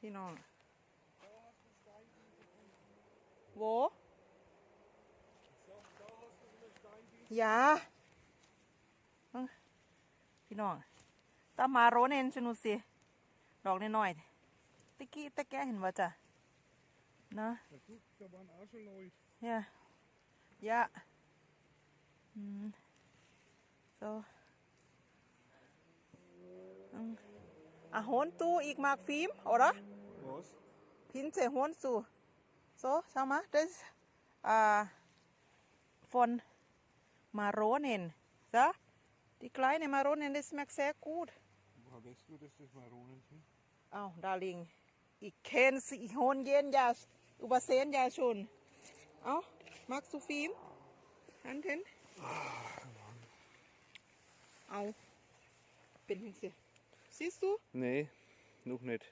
พี่น้องโวอย่าพี่น้องตามาโรเนนชนุสิดอกน้อยๆตะกี้ตะแกเห็นว่าจ้ะนะ Ja, guck, da waren auch schon Leute. Ja. Ja. Hm. So. Hm. Ah, Hund du, ich mag Film, oder? Was? Pinse Hund du. So, schau mal, das ist äh, von Maronen. So, die kleine Maronen, das schmeckt sehr gut. Woher weißt du, dass das Maronen sind? Au, Darling, ich kenne sie, ich hole jeden ja übersehen ja schon. Au, magst du Film? Hanten? Au, bin ich sie. Siehst du? Nee, noch nicht.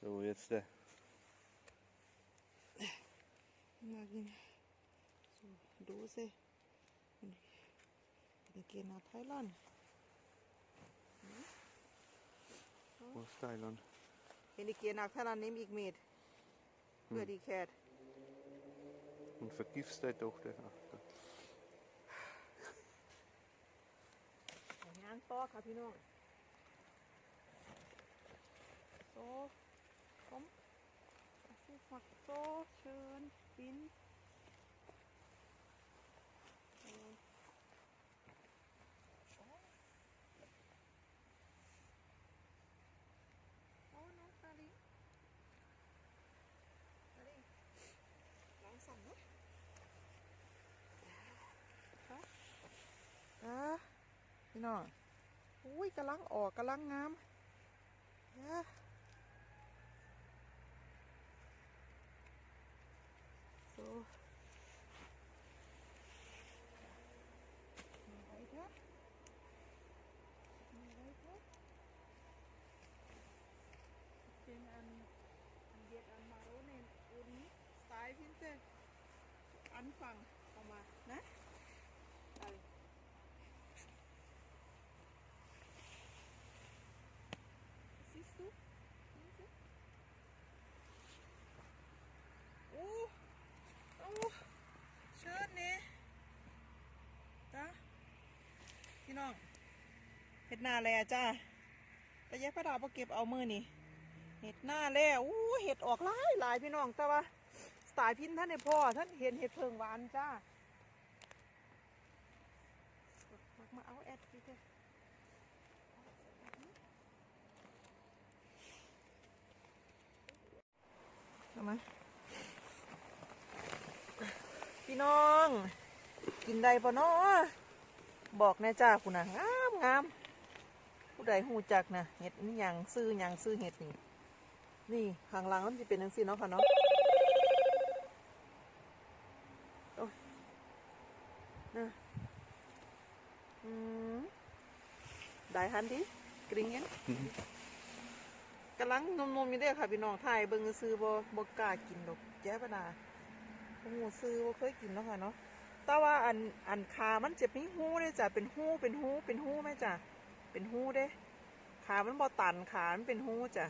So, jetzt der. Na, gehen. So, Dose. Und wir gehen nach Thailand. Aus Thailand. เห็นอีกเกียร์นักถ้าเราเนมอีกเม็ดเพื่อดีแคท Und vergifst deine Tochter. Ach, da. งานต่อค่ะพี่น้อง โซผมซื้อฝักโซเชิญปินโอ้น้องตาลิตาลิล้างสั่นเนาะครับอ่าพี่น้องอุ้ยกำลังออกกำลังงามเด้อโซ่มาไว้เถอะ มาไว้เถอะเป็นอันอันเดียดอันมาโรเนนอุ่นสไตล์พินเซอันฝั่งออกมานะเอา Siehst du? Diese? Oh, oh, schön, ne? Da. พี่น้อง เห็ ดหน้าแลจ้าแต่ยายพระดาบเก็บเอามือนี่เห็ดหน้าแล้วอู้เห็ดออกหลายหลายพี่น้องแต่ว่าสไตล์พินท่านในพ่อท่านเห็นเห็ดเพิงหวานจ้ามาเอาแอดดิเถอะทำไมพี่น้อง กินได้ปะเนาะบอกแน่จ้าคุณนะงามงาม ผู้ใดหูจักนะเห็ดนี่ยังซื้อยังซื้อเห็ดนี่นี่ข้างหลังมันจะเป็นจังซี่เนาะค่ะเนาะโอ้ยนะอืมได้ฮันดิกริ้งเงี้ยกำลังนมๆอยู่เด้อค่ะพี่น้องถ่ายเบิ่งซื้อบ่บ่กล้ากินดอกแย่ปนาโอ้ซื้อบ่เคยกินแล้วค่ะเนาะแต่ว่าอันอันขามันจะมีหูเด้จ้ะเป็นหูเป็นหูเป็นหูไหมจ้ะ เป็นหูเด้ ขามันบอตันขามันเป็นหูจ้ะ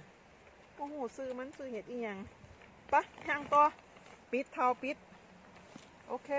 โอ้โหซื้อมันซื้อเห็ดอีหยังปะย่างต่อปิดเท้าปิด โอเค